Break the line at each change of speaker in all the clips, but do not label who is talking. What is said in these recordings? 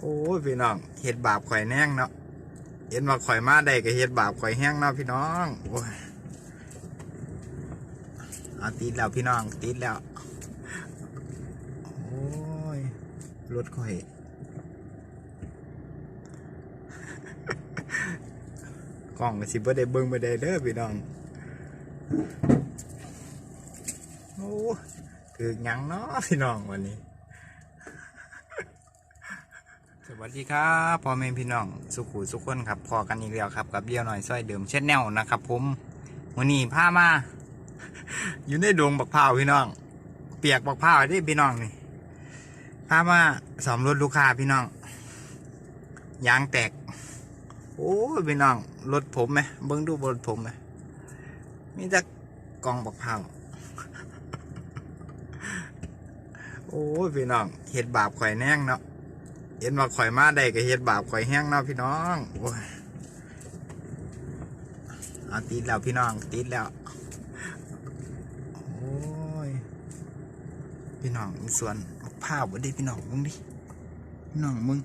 โอ้ยพี่น้องเฮ็ดบาปข่อยแน่งเนาะเห็นว่าข่อยมาได้ก็เฮ็ดบาปข่อยแห้งเนาะพี่น้องโอ้ยเอาติดแล้วพี่น้องติดแล้ว โอ้ยรถข่อยกล้องสิบ่ได้เบิ่งบ่ได้เด้อพี่น้องโอ้คือยังเนาะพี่น้องวันนี้ ส วัสดีครับพ่อแม่พี่น้องสุขุสุขคนครับพอกันอีกแล้วครับ กับเบี้ยวหน่อยซอยเดิมเช่นแนวนะครับผมวันนี้พามา อยู่ในดงบักพร้าวพี่น้อง เปียกบักพร้าวได้พี่น้องนี่พามาสอมรถลูกค้าพี่น้องยางแตก โอ้พี่น้องรถผมไหมเบิ้งดูรถผมไหมมีแต่กองบักพร้าวโอ้พี่น้องเห็ดบาปข่อยแน่งเนาะ เห็นว่าข่อยมาได้ก็เฮ็ดบาปข่อยแห้งเนาะพี่น้องโอ้ยเอาติดแล้วพี่น้องติดแล้ว โอ้ย พี่น้องมีสวนมะพร้าวบ่ได้พี่น้องมึงดิพี่น้องมึง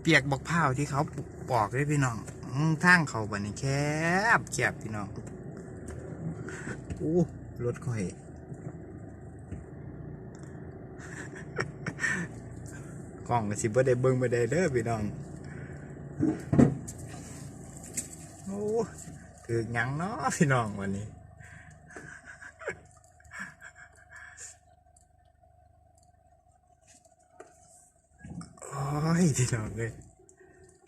เปียกบักพร้าที่เขาปอกได้พี่น้องอืมทางเขาบัดนี้แคบแคบพี่น้องโอ้รถข่อย กล้องสิบ่ได้เบิ่งบ่ได้เด้อพี่น้องโอ้คือยังเนาะพี่น้องวันนี้โอ้ยพี่น้องเลย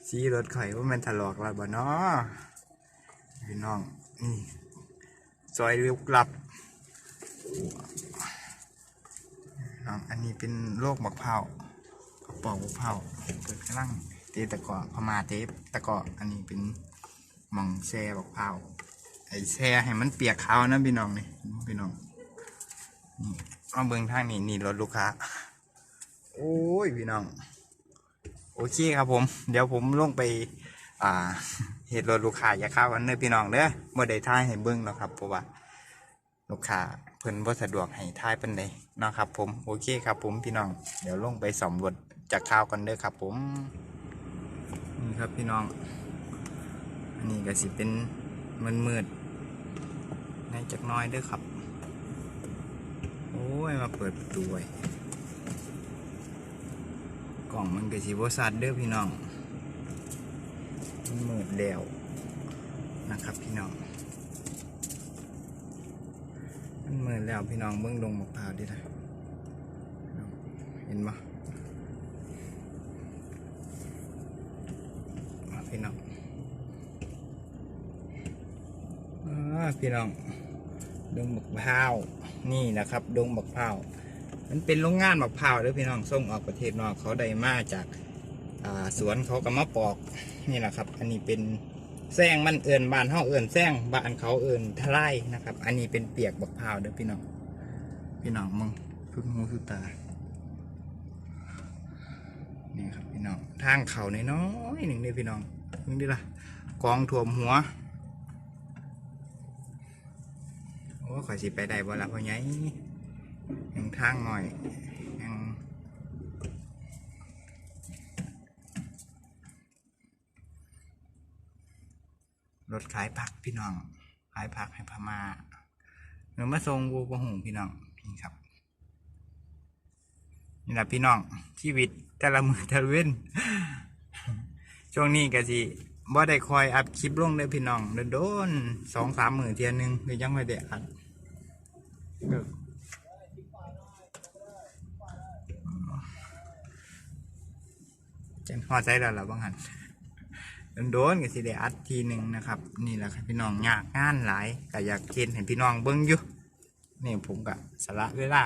ชี้รถข่อยว่ามันถลอกแล้วบ่เนาะพี่น้องนี่ซอยลึกลับน้องอันนี้เป็นโรคมะพร้าว ปองมะพร้าเปิดกระลังเตะตะกอพม่าเทปตะกออันนี้เป็นหมองแช่มะพร้าไอแช่ให้มันเปียกเขานะพี่น้องนี่พี่น้องนี่เอาเบิ้องทางนี้นี่รถลูกค้าโอ้ยพี่น้อง โอเคครับผม เดี๋ยวผมลงไป อ่าเหตุรถลูกค้าอย่าเข้ากันเด้อพี่น้องเด้อบ่ได้ท่ายให้เบิ้งหรอกครับเพราะว่าลูกค้า พิ่นบ่สะดวกให้ท่ายเพิ่นใดเนะครับผมโอเคครับผมพี่น้อง เดี๋ยวลงไปสำรวจจากข่าวกันเด้อครับ ผมนี่ครับพี่น้อง อันนี้ก็สิเป็นมืดมืดในจักน้อยเด้อครับ โอ้ยมาเปิดประตูไว้กล่องมันก็สิบ่สัดเด้อพี่น้องมันมืดแล้วนะครับพี่น้อง มันมืดแล้วพี่น้องเบิ่งลงมะพร้าวดินะเห็นปะอะพี่น้องอพี่น้องดงมะพร้าวนี่นะครับ ดงมะพร้าวมันเป็นโรงงานมะพร้าวเด้อพี่น้องส่งออกประเทศนอกเขาได้มาจากสวนเขาก็มาปอกนี่แหละครับ อันนี้เป็น แซงมันเอื่นบานเฮาเอื่นแซงบานเขาเอื่นทลายนะครับ อันนี้เป็นเปียกบักพร้าวเด้อพี่น้อง พี่น้องมึงพึ่งหูสุตานี่ครับพี่น้องทางเขาน้อยหนึ่งเด้อพี่น้องมึงดิล่ะกองถ่วมหัวโอ้ข่อยสิไปได้บ่ละพ่อใหญ่ยังทางหน่อยยัง รถขายผักพี่น้อง ขายผักให้พม่าเนื้อมาทรงวัวประหงพี่น้องนี่ครับนี่แหละพี่น้องชีวิตแต่ละมือแต่ละเว้นช่วงนี้ก็สิบ่ได้คอยอัพคลิปลงเลยพี่น้องโดนสองสามหมือเทียนหนึ่งคือยังไม่ได้อัดจังพอใจแล้วล่ะบางหัน โดนๆก็สิได้อัดทีหนึ่งนะครับ นี่แหละครับพี่น้องยากงานหลายก็อยากเกณฑ์เห็นพี่น้องเบิ้งอยู่นี่ผมก็สละเวลา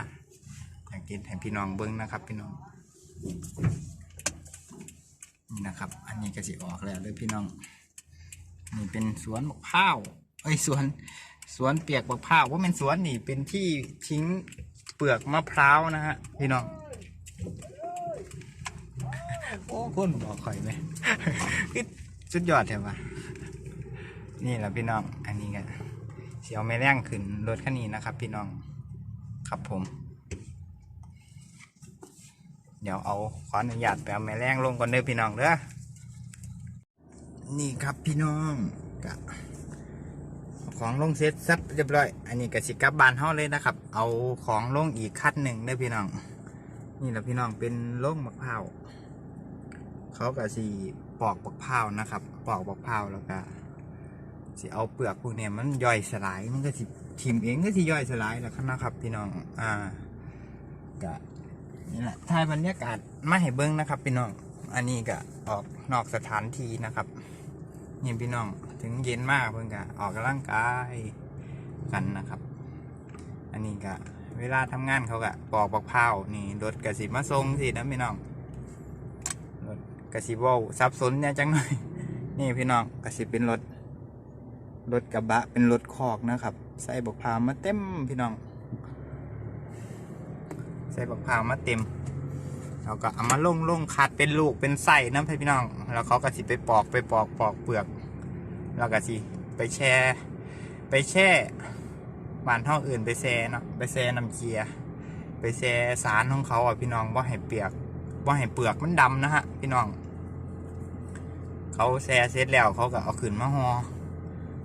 อยากเกณฑ์เห็นพี่น้องเบิ้งนะครับพี่น้องนี่นะครับ อันนี้ก็สิออกแล้วเด้วยพี่น้องนี่เป็นสวนมะพร้าวเอ้ยสวนสวนเปียกมะพร้าวว่าเป็นสวนนี่เป็นที่ทิ้งเปลือกมะพร้าวนะฮะพี่น้องโอ้คนบอกข่อยไหมคือ สุดยอดแถวะนี่แหละพี่น้อง อันนี้ก็เสียวไม่แรงขึ้นรถคันนี้นะครับ พี่น้อง ครับผม เดี๋ยวเอาขออนุญาตไปเอาแม่แรงลงก่อนเด้อพี่น้องเด้อ นี่ครับพี่น้องกะของลงเสร็จซับเรียบร้อย อันนี้ก็สิกับบานเฮาเลยนะครับ เอาของลงอีกคัดหนึ่งเด้พี่น้อง นี่แหละพี่น้องเป็นโล่งมะพร้าว เขาก็สิ ปอกมะพร้าวนะครับ ปอกมะพร้าวแล้วก็สิเอาเปลือกพวกเนี้ยมันย่อยสลายมันก็สิทิมเองก็สิย่อยสลายแล้วนะครับพี่น้องอ่าก็นี่แหละถ่ายบรรยากาศมาให้เบิ้งนะครับ พี่น้องอันนี้ก็ออกนอกสถานที่นะครับนี่พี่น้องถึงเย็นมากเพิ่งก็ออกกำลังกายกันนะครับ อันนี้ก็เวลาทำงานเขาก็ปอกบักพร้าวนี่รถกระสิมาส่งสินะพี่น้อง กระสิเวาซับซ้อนเนี่ยจังหน่อย นี่พี่น้องกระสิเป็นรถ รถกระบะเป็นรถคอกนะครับ ใส่บักพามาเต็มพี่น้อง ใส่บักพามาเต็มเราก็เอามาลงลงคัดเป็นลูกเป็นไส้นะพี่น้อง แล้วเขาก็สิไปปอกไปปอกปอกเปลือก แล้วก็สิไปแช่ไปแช่บ้านเท่าอื่นไปแซ่เนาะไปแซ่น้ำเจียไปแซ่สารของเขาอะพี่น้องว่าให้เปียก ว่าให้เปลือกมันดำนะฮะพี่น้อง เขาแซ่เสร็จแล้วเขาก็เอาขึ้นมาหอ่อ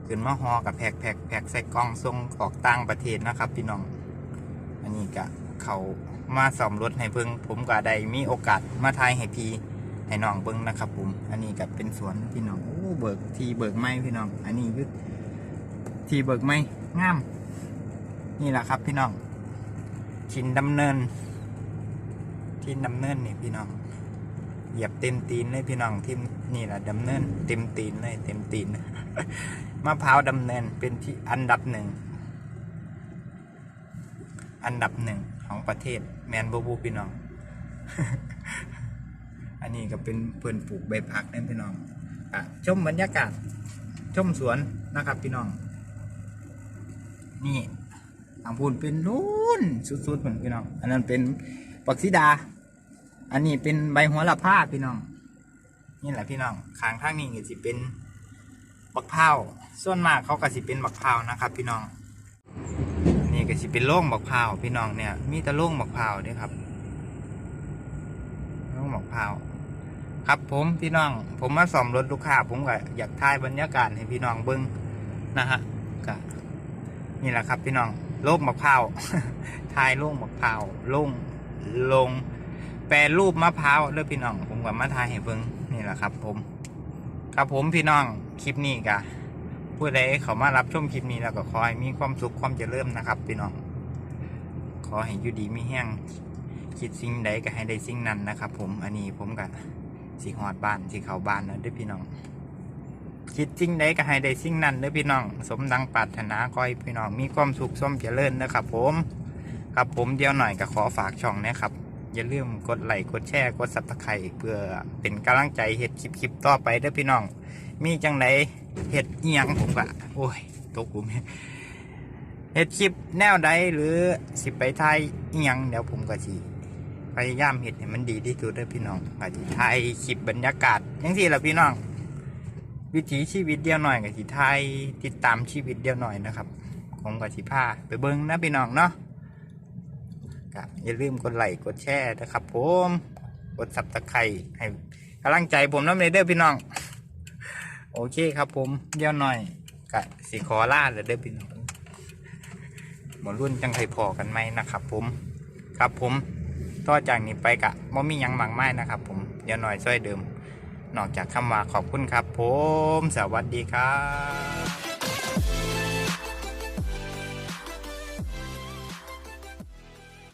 ขึ้นมาห่อกับแพกแพกแพกใส่กล่องส่งออกต่างประเทศนะครับ พี่น้อง อันนี้ก็เขามาซ่อมรถให้เบิ่งผมก็ได้มีโอกาสมาทายให้พี่ให้น้องเบิ่งนะครับผม อันนี้ก็เป็นสวนพี่น้องโอ้เบิกทีเบิกไม้พี่น้อง อันนี้คือทีเบิกไม้งาม นี่แหละครับพี่น้องชินดำเนิน ทินดำเนินนี่พี่น้องเหยียบเต็มตีนเลยพี่น้องที่นี่แหละดำเนินเต็มตีนเลยเต็มตีนมะพร้าวดำเนินเป็นที่อันดับหนึ่งอันดับหนึ่งของประเทศแมนบูบูพี่น้อง อันนี้ก็เป็นเพื่อนปลูกใบพักนั่นพี่น้องอะชมบรรยากาศชมสวนนะครับพี่น้อง นี่ทางพูนเป็นนู่นสุดๆเหมือนพี่น้อง อันนั้นเป็นปักซิดา อันนี้เป็นใบหัวละผ้าพี่น้อง นี่แหละพี่น้องขางข้างนี้ก็สิเป็นบักเผาวส่วนมากเขาก็สิเป็นบักเผาวนะครับ พี่น้อง นี่ก็สิเป็นโล่งบักเผาพี่น้องเนี่ย มีแต่โล่งบักเผาวเด้วยครับโล่งบักเผาวครับผมพี่น้อง ผมมาซ่อมรถลูกค้าผมก็อยากถ่ายบรรยากาศให้พี่น้องเบิ้งนะฮะก็นี่แหละครับพี่น้องโล่งมะพร้าวทายโล่งมะพร้าวโล่งลง แปรรูปมะพร้าวเด้อพี่น้อง ผมกับมาทายให้เบิ่งนี่แหละครับ ผม ครับผมพี่น้องคลิปนี้กะผู้ใดเขามารับชมคลิปนี้แล้วก็ขอให้มีความสุขความเจริญนะครับ พี่น้อง ขอให้อยู่ดีมีแห้งคิดสิ่งใดก็ให้ได้สิ่งนั้นนะครับ ผมอันนี้ผมกับสีหอดบ้านสีเขาบ้านนะเด้อพี่น้อง คิดสิ่งใดก็ให้ได้สิ่งนั้นเด้อพี่น้อง สมดังปรารถนาคอยพี่น้องมีความสุขส้มเจริญนะครับ ผม ครับผมเดียวหน่อยก็ขอฝากช่องนะครับ อย่าลืมกดไลค์กดแชร์กดซับสไครต์เพื่อเป็นกำลังใจเฮ็ดคลิปคลิปต่อไปเด้อพี่น้อง มีจังไดเฮ็ดเอียงผมก็โอ้ยตกกูแม่เฮ็ดคลิปแนวใดหรือสิไปถ่ายเอียงเดี๋ยวผมก็สิพยายามเฮ็ดให้มันดีที่สุดเด้อพี่น้องก็สิถ่ายคลิปบรรยากาศจังซี่ละพี่น้อง วิถีชีวิตเดียวหน่อยกับสิไทยติดตามชีวิตเดียวหน่อยนะครับผมกับสิพาไปเบิ้งนะพี่น้องเนาะ อย่าลืมกดไลค์กดแชร์นะครับ ผมกดสับตะไคร้ให้กำลังใจผมน้ำเลยเด้อพี่น้อง โอเคครับผมเดี๋ยวหน่อยกะสิขอลาเลยเด้อพี่น้องหมดรุ่นจังไคพอกันไหมนะครับ ผมครับผมต่อจากนี้ไปกะบ่มียังมากมายนะครับ ผมเดี๋ยวหน่อยช่วยเดิม นอกจากคำว่าขอบคุณครับ ผม สวัสดีครับ